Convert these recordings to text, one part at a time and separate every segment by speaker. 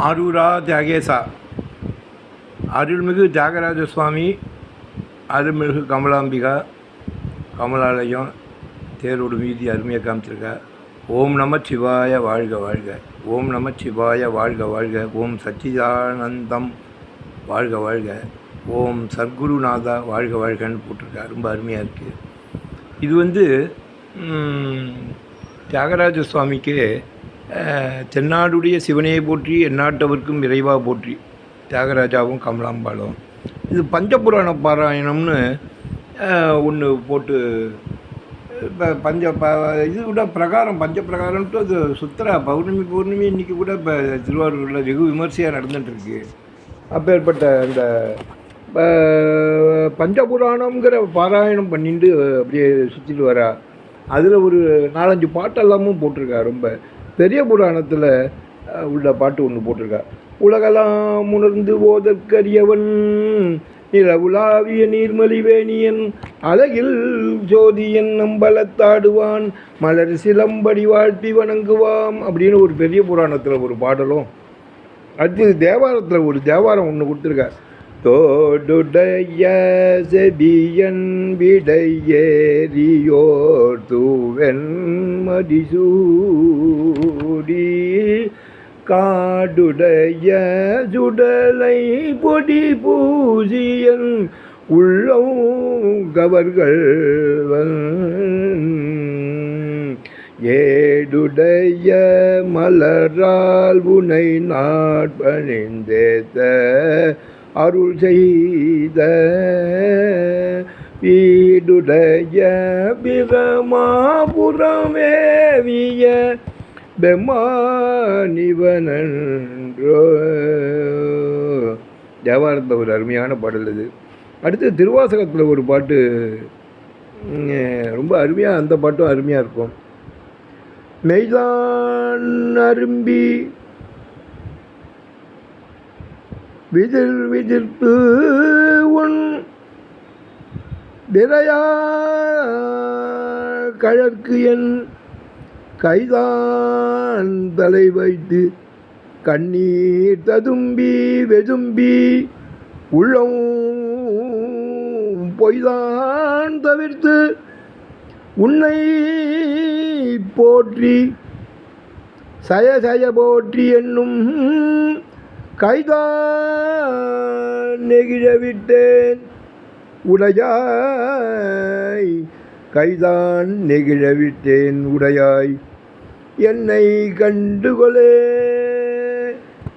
Speaker 1: ஆரூரா தியாகேசா. அருள்மிகு தியாகராஜ சுவாமி அருள்மிகு கமலாம்பிகா கமலாலயம் தேரோடு மீதி அருமையாக காமிச்சிருக்கா. ஓம் நம சிவாய வாழ்க வாழ்க. ஓம் நம சிவாய வாழ்க வாழ்க. ஓம் சச்சிதானந்தம் வாழ்க வாழ்க. ஓம் சர்க்குருநாதா வாழ்க வாழ்கன்னு போட்டிருக்கா. ரொம்ப அருமையாக இருக்குது இது வந்து தியாகராஜ சுவாமிக்கு தென்னாடுடைய சிவனையை போற்றி எந்நாட்டவர்க்கும் இறைவா போற்றி. தியாகராஜாவும் கமலாம்பாலும் இது பஞ்சபுராண பாராயணம்னு ஒன்று போட்டு இப்போ பஞ்ச ப இது கூட பிரகாரம் பஞ்ச பிரகாரம்ட்டு அது சுத்தரா பௌர்ணமி பௌர்ணமி இன்றைக்கி கூட இப்போ திருவாரூரில் வெகு விமர்சையாக நடந்துகிட்ருக்கு அப்பேற்பட்ட அந்த பஞ்சபுராணங்கிற பாராயணம் பண்ணிட்டு அப்படியே சுற்றிட்டு வரா. அதில் ஒரு நாலஞ்சு பாட்டெல்லாமும் போட்டிருக்கா ரொம்ப. பெரிய புராணத்தில் உள்ள பாட்டு ஒன்று போட்டிருக்கா உலகெல்லாம் உணர்ந்து ஓதற்கரியவன் நிலவுலாவிய நீர்மலிவேணியன் அழகில் ஜோதியன் நம்பலத்தாடுவான் மலர் சிலம்படி வாழ்த்தி வணங்குவாம் அப்படின்னு ஒரு பெரிய புராணத்தில் ஒரு பாடலும் அடுத்து தேவாரத்தில் ஒரு தேவாரம் ஒன்று கொடுத்துருக்கா தோடுடைய செபியன் விடையேறியோர் தூவென் மதிசூடி. காடுடைய சுடலை பொடி பூசியன் உள்ளவர்கள் ஏடுடைய மலரால் உனை நாட்பணிந்தேத்த அருள் செய்த வீடுடைய பிரமாபுரமேவிய பெம்மானிவனன்றோ தேவாரத்தில் ஒரு அருமையான பாடல் இது அடுத்து திருவாசகத்தில் ஒரு பாட்டு ரொம்ப அருமையாக அந்த பாட்டும் அருமையாக இருக்கும். மெய்தான் அரும்பி விதிர் விதிர்ப்பு உன் நிறையா கழற்கு என் கைதான் தலை வைத்து கண்ணீர் ததும்பி வெதும்பி உள்ளம் பொய்தான் தவிர்த்து உன்னை போற்றி சய சய போற்றி என்னும் கைதான் நெகிழவிட்டேன். உடையாய் கைதான் நெகிழ விட்டேன் உடையாய். என்னை கண்டுகொளே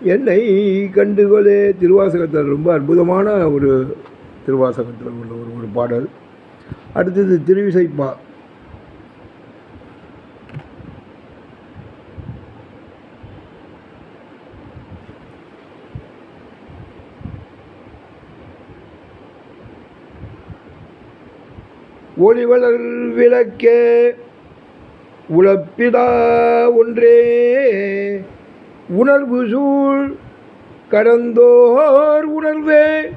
Speaker 1: என்னை கண்டுகொளே. திருவாசகத்தில் ரொம்ப அற்புதமான ஒரு திருவாசகத்தில் உள்ள ஒரு ஒரு பாடல். அடுத்தது திருவிசைப்பா. ஒளிவளர் விளக்கே உழப்பிதா ஒன்றே. உணர்வு சூழ் கடந்தோர் உணர்வே.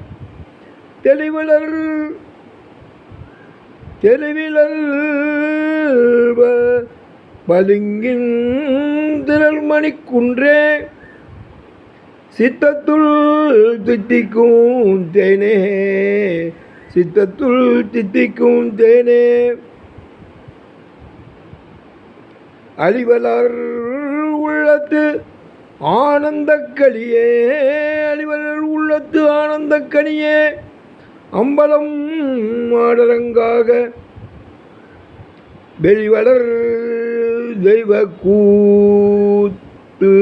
Speaker 1: தெளிவளர் தெளிவிலர் பதுங்கின் திரள்மணி குன்றே சித்தத்துள் திட்டிக்கும் தேனே. சித்தத்துள் தித்திக்கும் தேனே. அழிவலர் உள்ளத்து ஆனந்த களியே அழிவலர் உள்ளத்து ஆனந்த கனியே அம்பலம் ஆடலங்காக வெளிவளர் தெய்வ கூத்து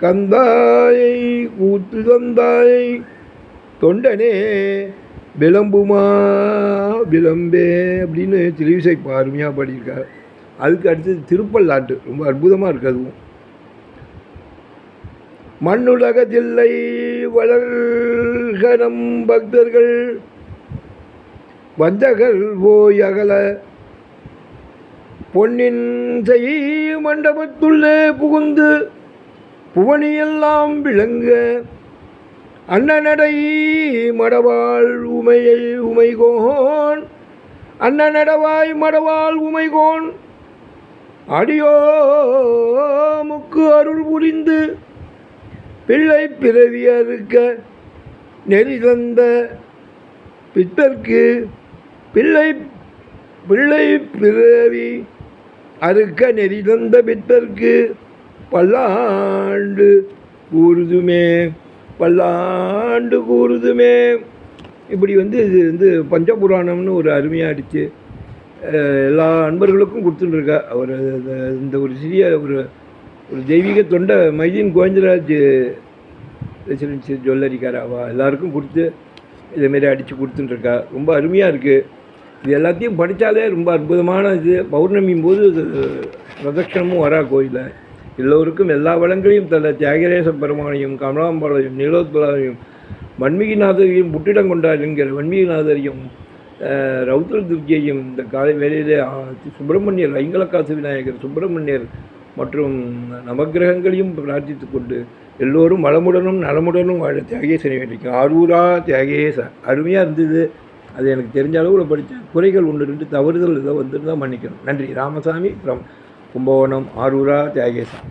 Speaker 1: கந்தாயை கூத்து தந்தாயை தொண்டனே விளம்புமா விளம்பே அப்படின்னு திருவிசை அருமையாக பாடியிருக்கார். அதுக்கு அடுத்தது திருப்பல்லாட்டு ரொம்ப அற்புதமாக இருக்கு அதுவும். மண்ணுலகத்தில்லை வளர்கனம் பக்தர்கள் வந்தகர் போய் அகல பொன்னின் செய் மண்டபத்துள்ளே புகுந்து புவனியெல்லாம் விளங்க அண்ணனடை மடவாள் உமையை உமைகோன். அண்ணனடவாய் மடவாள் உமைகோன். அடியோமுக்கு அருள் புரிந்து பிள்ளை பிறவி அறுக்க நெறி தந்த பித்தர்க்கு பிள்ளை பிள்ளை பிறவி அறுக்க நெறி தந்த பித்தர்க்கு பல்லாண்டு கூறுதுமே பல்லாண்டு கூறுதுமே. இப்படி வந்து இது வந்து பஞ்சபுராணம்னு ஒரு அருமையாக அடித்து எல்லா அன்பர்களுக்கும் கொடுத்துட்டுருக்கா அவர் இந்த- இந்த ஒரு சிறிய ஒரு ஒரு தெய்வீக தொண்டை மைதீன் கோவிந்தராஜ் ரெசிடென்சி ஜுவல்லரிக்கார அவ எல்லாருக்கும் கொடுத்து இதேமாரி அடித்து கொடுத்துட்டுருக்கா ரொம்ப அருமையாக இருக்குது இது எல்லாத்தையும் படித்தாலே ரொம்ப அற்புதமான இது. பௌர்ணமியும் போது பிரதட்சணமும் வரா கோயிலில். எல்லோருக்கும் எல்லா வளங்களையும் தந்த தியாகரேச பெருமானையும் கமலாம்பாளையும் நீலோத்பலாவையும் வன்மீகிநாதரையும் புட்டிடம் கொண்டாருங்கிற வன்மீகிநாதரையும் அஹ், ரௌத்ர துர்க்கையையும் இந்த காலை வேலையிலே சுப்பிரமணியர் ஐங்கலக்காசு விநாயகர் சுப்பிரமணியர் மற்றும் நவக்கிரகங்களையும் பிரார்த்தித்து கொண்டு எல்லோரும் வளமுடனும் நலமுடனும் வாழ தியாகேசனை வேண்டிக்கும் ஆரூரா தியாகேச அருமையாக இருந்தது. அது எனக்கு தெரிஞ்ச அளவில் படித்தேன் குறைகள் ஒன்று ரெண்டு தவறுதல் ஏதோ வந்துட்டு தான் மன்னிக்கணும். நன்றி. ராமசாமி ரம் கும்பகோணம் ஆரூரா தியாகேசன்.